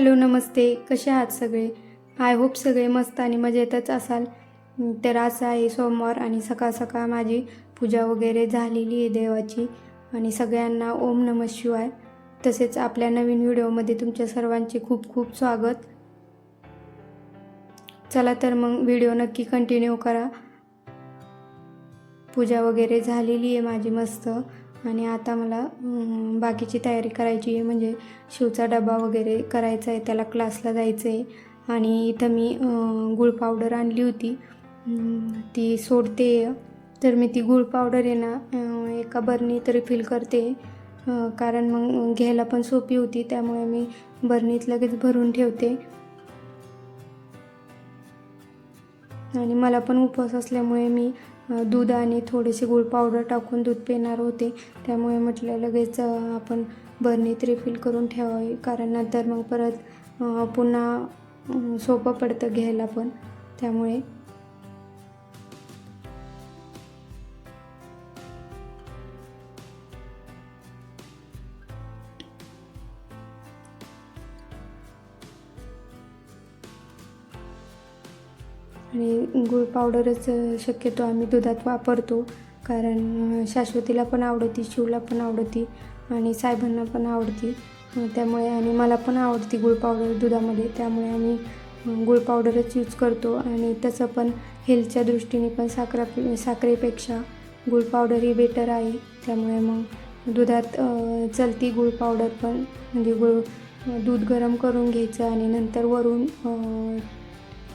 Hello नमस्ते. कसे आहात सगळे? आय होप सगळे मस्त आणि मजेतच असाल. तर असं आहे सोमवार आणि सकाळ सकाळ माझी पूजा वगैरे झालेली आहे देवाची आणि सगळ्यांना ओम नम शिवाय. तसेच आपल्या नवीन व्हिडिओमध्ये तुमच्या सर्वांचे खूप खूप स्वागत. चला तर मग व्हिडिओ नक्की कंटिन्यू करा. पूजा वगैरे झालेली आहे माझी मस्त. आणि आता मला बाकीची तयारी करायची आहे. म्हणजे शिवचा डबा वगैरे करायचा आहे त्याला क्लासला जायचं आहे आणि इथं मी गुळ पावडर आणली होती. ती सोडते. तर मी ती गुळ पावडर आहे ना अं, एका बरणीत रिफिल करते. कारण मग घ्यायला पण सोपी होती. त्यामुळे मी बरणीत लगेच भरून ठेवते. आणि मला पण उपवास असल्यामुळे मी दूध आणि थोडेसे गुळ पावडर टाकून दूध पिणार होते. त्यामुळे म्हटलं लगेच आपण बरणीत रिफिल करून ठेवावी. कारण नंतर मग परत पुन्हा सोपं पडतं घ्यायला पण. त्यामुळे आणि गुळ पावडरच शक्यतो आम्ही दुधात वापरतो. कारण शाश्वतीला पण आवडती शिवला पण आवडती आणि साहेबांना पण आवडती. त्यामुळे आणि मला पण आवडती गुळ पावडर दुधामध्ये. त्यामुळे आम्ही गुळ पावडरच यूज करतो. आणि तसं पण हेल्थच्या दृष्टीने पण साखरा साखरेपेक्षा गुळ पावडर ही बेटर आहे. त्यामुळे मग दुधात चलती गुळ पावडर पण म्हणजे गुळ दूध गरम करून घ्यायचं आणि नंतर वरून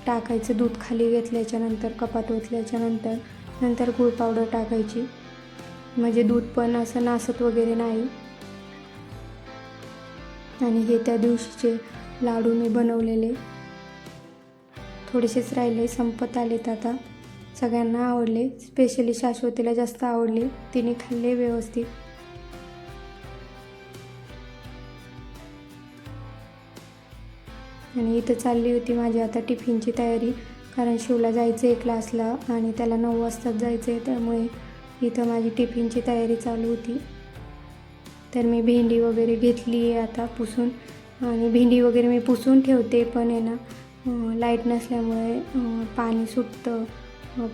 टाकायचं दूध खाली घेतल्याच्यानंतर कपात ओतल्याच्यानंतर नंतर नंतर गूळ पावडर टाकायची. म्हणजे दूध पण असं नासत वगैरे नाही. आणि हे त्या दिवशीचे लाडू मी बनवलेले. थोडेसेच राहिले संपत आलेत आता. सगळ्यांना आवडले स्पेशली शाश्वतीला जास्त आवडले. तिने खाल्ले व्यवस्थित. आणि इथं चालली होती माझी आता टिफिनची तयारी. कारण शिवला जायचं आहे क्लासला आणि त्याला नऊ वाजताच जायचं आहे त्यामुळे इथं माझी टिफिनची तयारी चालू होती. तर मी भेंडी वगैरे घेतली आहे आता पुसून. आणि भेंडी वगैरे मी पुसून ठेवते पण आहे ना लाइट नसल्यामुळे पाणी सुटतं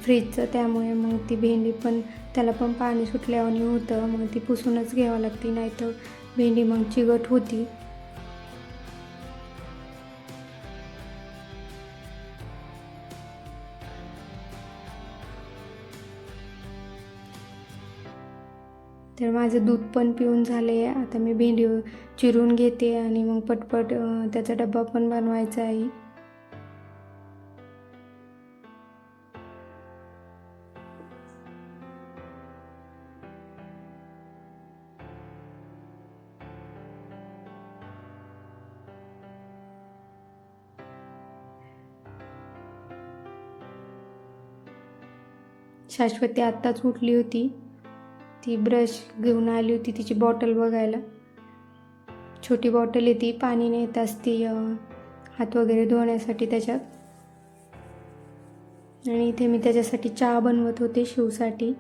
फ्रीजचं त्यामुळे मग ती भेंडी पण त्याला पण पाणी सुटल्यावानी होतं मग ती पुसूनच घ्यावं लागते. नाही तर भेंडी मग चिगट होती. तर माझं दूध पण पिऊन झाले. आता मी भेंडी चिरून घेते आणि मग पटपट त्याचा डब्बा पण बनवायचा आहे. शाश्वती आत्ताच उठली होती. ती ब्रश घेऊन आली होती तिची बॉटल बघायला. छोटी बॉटल आहे ती पाणी नेत असती हात वगैरे धुण्यासाठी त्याच्यात. आणि इथे मी त्याच्यासाठी चहा बनवत होते शिवसाठी.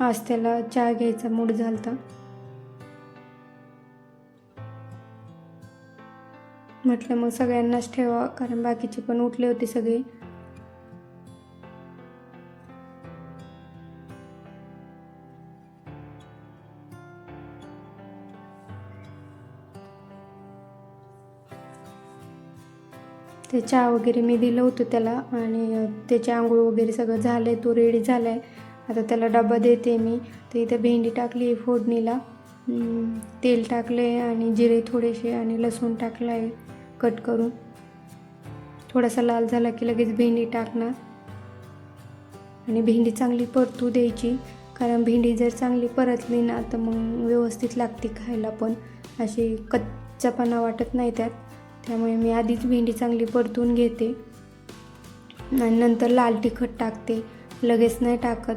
आज त्याला चहा घ्यायचा मूड झालता. म्हटलं मग सगळ्यांनाच ठेवा कारण बाकीचे पण उठले होते सगळे. ते चहा वगैरे मी दिलं होतं त्याला आणि त्याची आंघोळ वगैरे सगळं झालं आहे तो रेडी झाला आहे आता त्याला डबा देते मी. तर इथं भेंडी टाकली आहे फोडणीला तेल टाकलं आहे आणि जिरे थोडेसे आणि लसूण टाकलं आहे कट करून. थोडासा लाल झाला की लगेच भेंडी टाकणार. आणि भेंडी चांगली परतू द्यायची. कारण भेंडी जर चांगली परतली ना तर मग व्यवस्थित लागते खायला पण. अशी कच्चापणा वाटत नाही त्यात. त्यामुळे मी आधीच भेंडी चांगली परतून घेते. आणि नंतर लाल तिखट टाकते. लगेच नाही टाकत.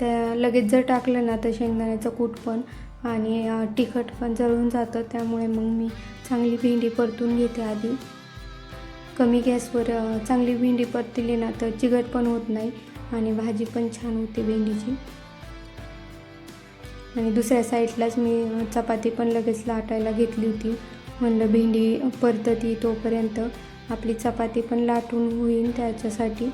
त्या लगेच जर टाकलं ना तर शेंगदाण्याचं कूट पण आणि तिखट पण जळून जातं. त्यामुळे मग मी चांगली भेंडी परतून घेते आधी. कमी गॅसवर चांगली भेंडी परतली ना तर चिगट पण होत नाही आणि भाजी पण छान होते भेंडीची. आणि दुसऱ्या साईडलाच मी चपाती पण लगेच लाटायला घेतली होती. म्हणलं भेंडी परतती तोपर्यंत आपली चपाती पण लाटून होईल त्याच्यासाठी.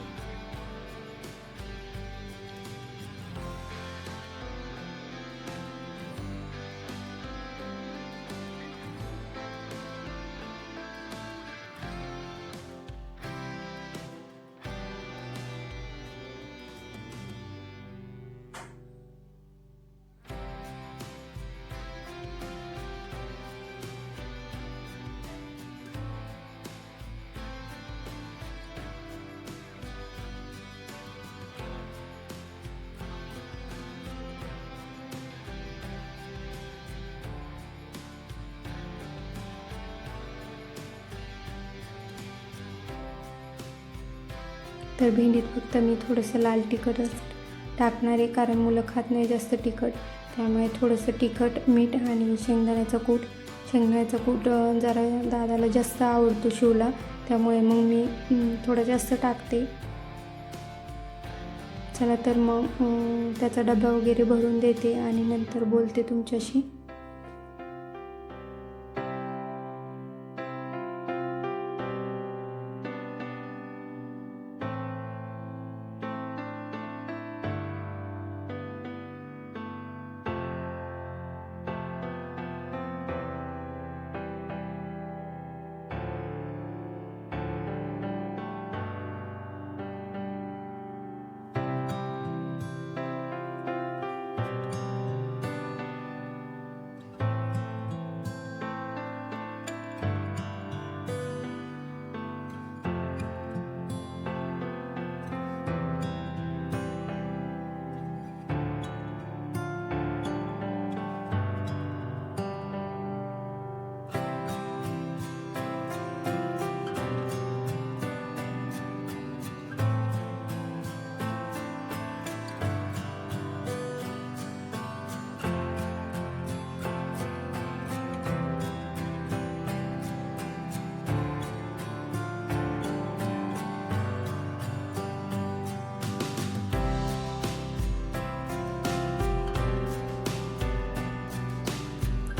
तर भेंडीत फक्त मी थोडंसं लाल तिखटच टाकणार आहे कारण मुलं खात नाही जास्त तिखट. त्यामुळे थोडंसं तिखट मीठ आणि शेंगदाण्याचं कूट. शेंगदाण्याचं कूट जरा दादाला जास्त आवडतो शिवला. त्यामुळे मग मी थोडं जास्त टाकते. चला तर मग त्याचा डबा वगैरे भरून देते आणि नंतर बोलते तुमच्याशी.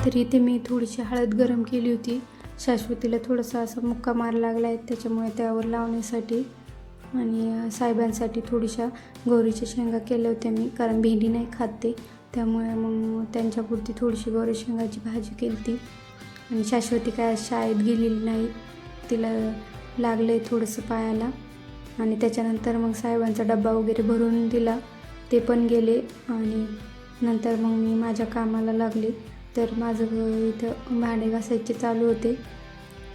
तर इथे मी थोडीशी हळद गरम केली होती. शाश्वतीला थोडासा असा मुक्का मार लागला आहे त्याच्यामुळे त्यावर लावण्यासाठी आणि साहेबांसाठी थोडीशा गौरीच्या शेंगा केल्या होत्या मी कारण भेंडी नाही खात ते. त्यामुळे मग त्यांच्यापुरती थोडीशी गौरी शेंगाची भाजी केली ती आणि शाश्वती काय शाळेत गेलेली नाही तिला लागलं आहे थोडंसं पायाला. आणि त्याच्यानंतर मग साहेबांचा डब्बा वगैरे भरून दिला ते पण गेले आणि नंतर मग मी माझ्या कामाला लागले. तर माझं इथं भांडे घासायचे चालू होते.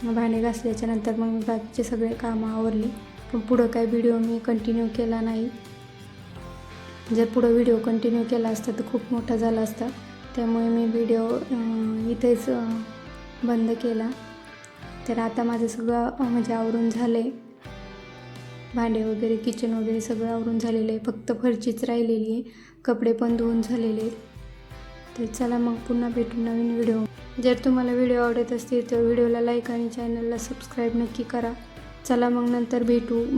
भांडे घासल्याच्या नंतर मग मी बाकीचे सगळे कामं आवरले. पण पुढं काय व्हिडिओ मी कंटिन्यू केला नाही. जर पुढं व्हिडिओ कंटिन्यू केला असता तर खूप मोठा झाला असता. त्यामुळे मी व्हिडिओ इथेच बंद केला. तर आता माझं सगळं म्हणजे आवरून झालं आहे भांडे वगैरे किचन वगैरे सगळं आवरून झालेलं आहे. फक्त फरचीच राहिलेली आहे. कपडे पण धुवून झालेले आहेत. तर चला मग पुन्हा भेटू नवीन व्हिडिओ जर तुम्हाला व्हिडिओ आवडत असतील तर व्हिडिओला लाईक आणि चॅनलला सबस्क्राईब नक्की करा. चला मग नंतर भेटू.